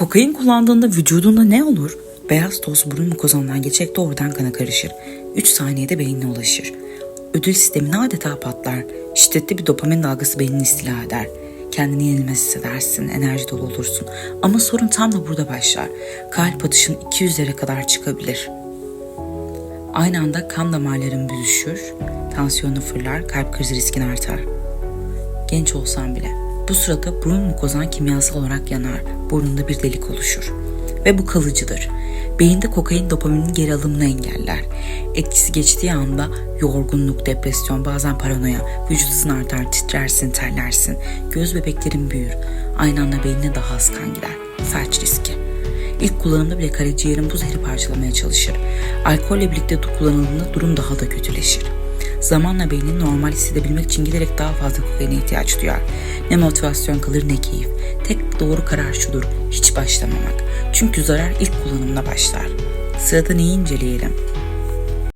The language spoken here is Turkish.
Kokain kullandığında vücudunda ne olur? Beyaz toz burun mukozandan geçerek doğrudan kana karışır. 3 saniyede beynine ulaşır. Ödül sistemin adeta patlar. Şiddetli bir dopamin dalgası beynini istila eder. Kendini yenilmez hissedersin, enerji dolu olursun. Ama sorun tam da burada başlar. Kalp atışın 200'lere kadar çıkabilir. Aynı anda kan damarların büzüşür, tansiyonu fırlar, kalp krizi riskin artar. Genç olsan bile. Bu sırada burun mukozan kimyasal olarak yanar, burnunda bir delik oluşur. Ve bu kalıcıdır. Beyinde kokain dopaminin geri alımını engeller. Etkisi geçtiği anda yorgunluk, depresyon, bazen paranoya, vücut ısın artar, titrersin, terlersin, göz bebeklerin büyür. Aynı anda beynine daha az kan gider. Felç riski. İlk kullanımda bile karaciğerin bu zehri parçalamaya çalışır. Alkolle birlikte kullanıldığında durum daha da kötüleşir. Zamanla beynin normal hissedebilmek için giderek daha fazla kokaine ihtiyaç duyar. Ne motivasyon kalır ne keyif. Tek doğru karar şudur, hiç başlamamak. Çünkü zarar ilk kullanımda başlar. Sırada neyi inceleyelim?